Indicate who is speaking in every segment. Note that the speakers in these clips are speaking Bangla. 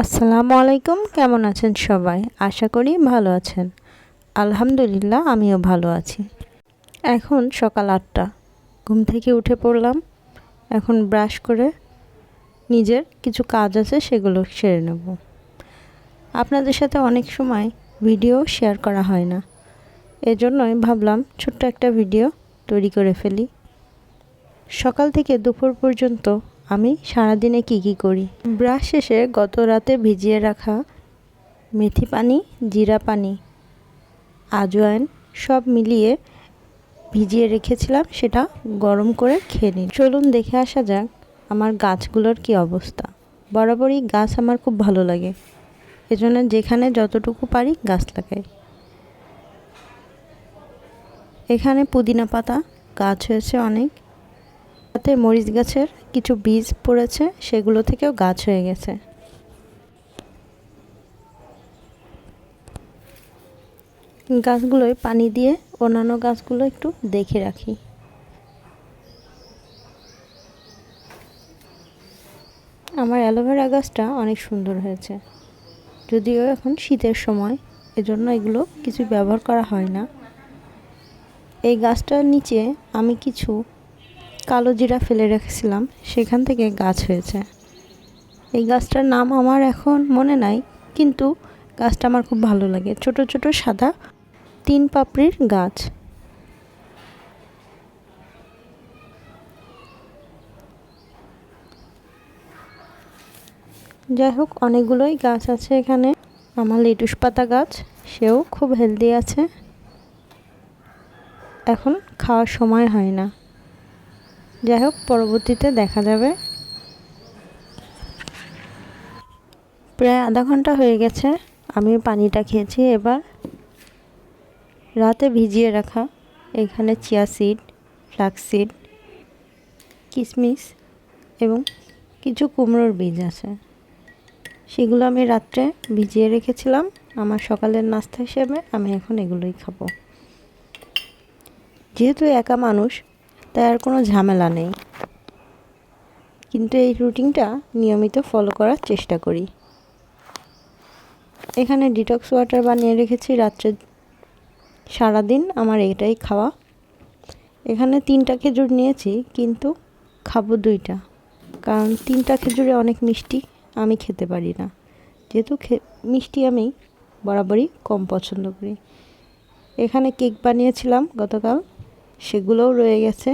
Speaker 1: আসসালামু আলাইকুম, কেমন আছেন সবাই? আশা করি ভালো আছেন। আলহামদুলিল্লাহ, আমিও ভালো আছি। এখন সকাল আটটা। ঘুম থেকে উঠে পড়লাম। এখন ব্রাশ করে নিজের কিছু কাজ আছে, সেগুলো সেরে নেব। আপনাদের সাথে অনেক সময় ভিডিও শেয়ার করা হয় না। এজন্যই ভাবলাম, ছোট্ট একটা ভিডিও তৈরি করে ফেলি। সকাল থেকে দুপুর পর্যন্ত আমি সারাদিনে কি কি করি? ব্রাশ শেষে গত রাতে ভিজিয়ে রাখা মেথি পানি, জিরা পানি আজওয়াইন সব মিলিয়ে ভিজিয়ে রেখেছিলাম, সেটা গরম করে খেয়ে নিই চলুন দেখে আসা যাক আমার গাছগুলোর কি অবস্থা। বরাবরই গাছ আমার খুব ভালো লাগে। এজন্য যেখানে যতটুকু পারি গাছ লাগাই। এখানে পুদিনা পাতা, গাছ হয়েছে অনেক। তাতে মরিচ গাছের কিছু বীজ পড়েছে, সেগুলো থেকেও গাছ হয়ে গেছে। গাছগুলোয় পানি দিয়ে অন্যান্য গাছগুলো একটু দেখে রাখি। আমার অ্যালোভেরা গাছটা অনেক সুন্দর হয়েছে। যদিও এখন শীতের সময়, এজন্য এগুলো কিছু ব্যবহার করা হয় না। এই গাছটার নিচে আমি কিছু কালো জিরা ফেলে রেখেছিলাম, সেখান থেকে গাছ হয়েছে। এই গাছটার নাম আমার এখন মনে নাই, কিন্তু গাছটা আমার খুব ভালো লাগে। ছোট ছোট, সাদা, তিন পাপড়ির গাছ। যাই হোক, অনেকগুলোই গাছ আছে এখানে। আমার লেটুস পাতা গাছ, সেও খুব হেলদি আছে। এখন খাওয়ার সময় হয় না। যাই হোক, পরবর্তীতে দেখা যাবে। প্রায় আধা ঘণ্টা হয়ে গেছে, আমি পানিটা খেয়েছি এবার। রাতে ভিজিয়ে রাখা, এখানে চিয়া সিড, ফ্লাক্স সিড কিশমিশ এবং কিছু কুমড়োর বীজ আছে। সেগুলো আমি রাত্রে ভিজিয়ে রেখেছিলাম। আমার সকালের নাস্তা হিসেবে আমি এখন এগুলোই খাব। যেহেতু একা মানুষ তাই আর কোনো ঝামেলা নেই। কিন্তু এই রুটিনটা নিয়মিত ফলো করার চেষ্টা করি। এখানে ডিটক্স ওয়াটার বানিয়ে রেখেছি রাত্রে। সারাদিন আমার এটাই খাওয়া। এখানে তিনটা খেজুর নিয়েছি, কিন্তু খাব দুইটা। কারণ তিনটা খেজুরে অনেক মিষ্টি আমি খেতে পারি না। যেহেতু মিষ্টি আমি বরাবরই কম পছন্দ করি। এখানে কেক বানিয়েছিলাম গতকাল। সেগুলোও রয়ে গেছে।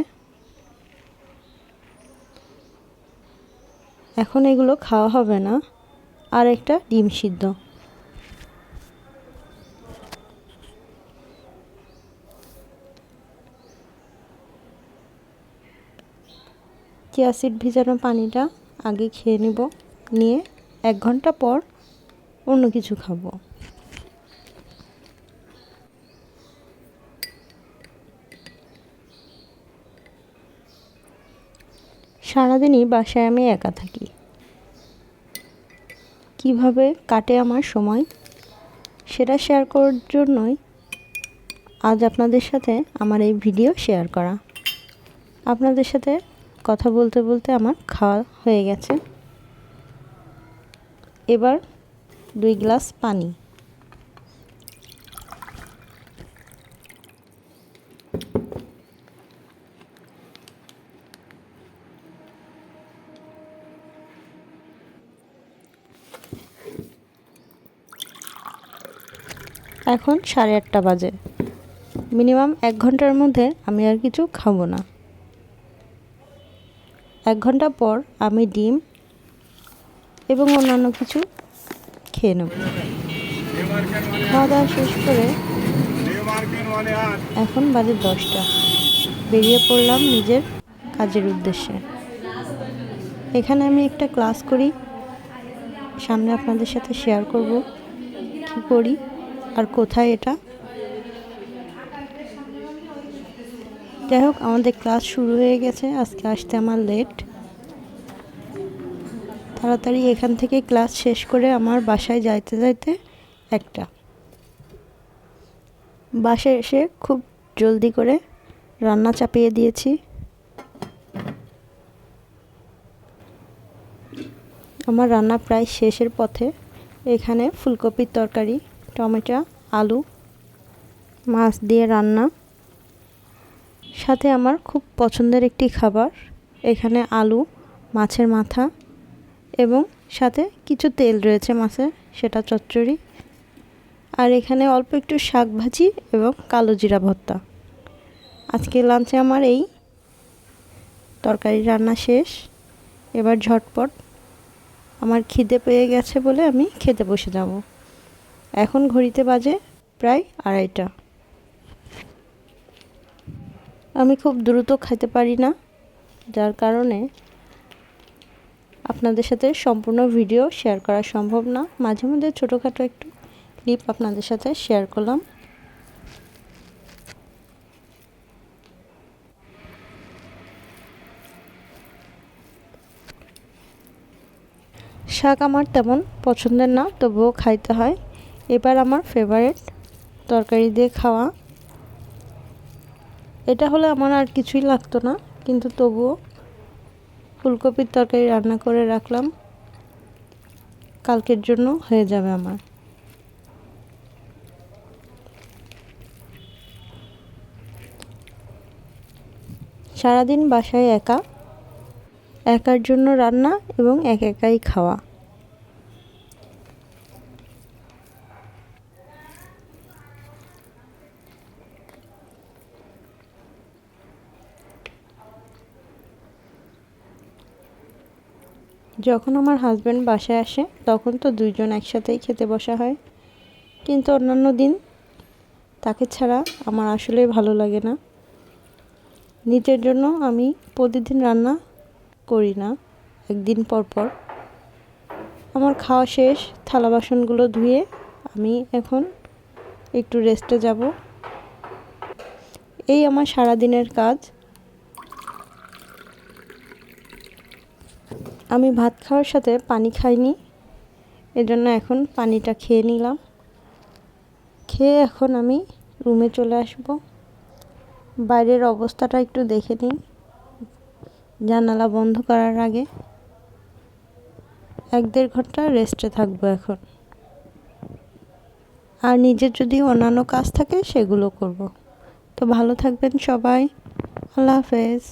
Speaker 1: এখন এগুলো খাওয়া হবে না। আর একটা ডিম সিদ্ধ। চিয়া সিড ভিজানো পানিটা আগে খেয়ে নিব। নিয়ে এক ঘণ্টা পর অন্য কিছু খাব। সারাদিনই বাসায় আমি একা থাকি। কীভাবে কাটে আমার সময়, সেটা শেয়ার করার জন্যই আজ আপনাদের সাথে আমার এই ভিডিও শেয়ার করা। আপনাদের সাথে কথা বলতে বলতে আমার খাওয়া হয়ে গেছে। এবার দুই গ্লাস পানি। এখন সাড়ে আটটা বাজে। মিনিমাম এক ঘণ্টার মধ্যে আমি আর কিছু খাব না। এক ঘণ্টা পর আমি ডিম এবং অন্যান্য কিছু খেয়ে নেব। খাওয়া দাওয়া শেষ করে এখন বাজে দশটা। বেরিয়ে পড়লাম নিজের কাজের উদ্দেশ্যে। এখানে আমি একটা ক্লাস করি। সামনে আপনাদের সাথে শেয়ার করব। কী করি? আর কোথায় এটা? যাই হোক, আমাদের ক্লাস শুরু হয়ে গেছে। আজকে আসতে আমার লেট তাড়াতাড়ি এখান থেকে ক্লাস শেষ করে আমার বাসায় যাইতে যাইতে একটা। বাসায় এসে খুব জলদি করে রান্না চাপিয়ে দিয়েছি। আমার রান্না প্রায় শেষের পথে। এখানে ফুলকপির তরকারি। টমেটো, আলু, মাছ দিয়ে রান্না। সাথে আমার খুব পছন্দের একটি খাবার, এখানে আলু, মাছের মাথা এবং সাথে কিছু তেল রয়েছে মাছের, সেটা চচ্চড়ি। আর এখানে অল্প একটু শাক ভাজি এবং কালো জিরা ভর্তা। আজকে লাঞ্চে আমার এই তরকারি রান্না শেষ। এবার ঝটপট। আমার খিদে পেয়ে গেছে বলে আমি খেতে বসে যাব। এখন ঘড়িতে বাজে প্রায় আড়াইটা। আমি খুব দ্রুত খাইতে পারি না, যার কারণে আপনাদের সাথে সম্পূর্ণ ভিডিও শেয়ার করা সম্ভব না। মাঝে মধ্যে ছোটোখাটো একটু ক্লিপ আপনাদের সাথে শেয়ার করলাম। শাক আমার তেমন পছন্দের না, তবুও খাইতে হয়। এবার আমার ফেভারেট তরকারি দিয়ে খাওয়া। এটা হলে আমার আর কিছুই লাগতো না, কিন্তু তবুও ফুলকপির তরকারি রান্না করে রাখলাম। কালকের জন্য হয়ে যাবে আমার। সারাদিন বাসায় একা, একার জন্য রান্না এবং এক একাই খাওয়া। যখন আমার হাজব্যান্ড বাসায় আসে, তখন তো দুইজন একসাথেই খেতে বসা হয়। কিন্তু অন্যান্য দিন তাকে ছাড়া আমার আসলেই ভালো লাগে না। নিজের জন্য আমি প্রতিদিন রান্না করি না, একদিন পর পর। আমার খাওয়া শেষ, থালা বাসনগুলো ধুয়ে আমি এখন একটু রেস্টে যাব। এই আমার সারা দিনের কাজ। আমি ভাত খাওয়ার সাথে পানি খাইনি, এজন্য এখন পানিটা খেয়ে নিলাম। খেয়ে এখন আমি রুমে চলে আসব। বাইরের অবস্থাটা একটু দেখে নিই। জানালা বন্ধ করার আগে এক দেড় ঘণ্টা রেস্টে থাকব এখন। আর নিজের যদি অন্যান্য কাজ থাকে সেগুলো করব। তো ভালো থাকবেন সবাই। আল্লাহ হাফেজ।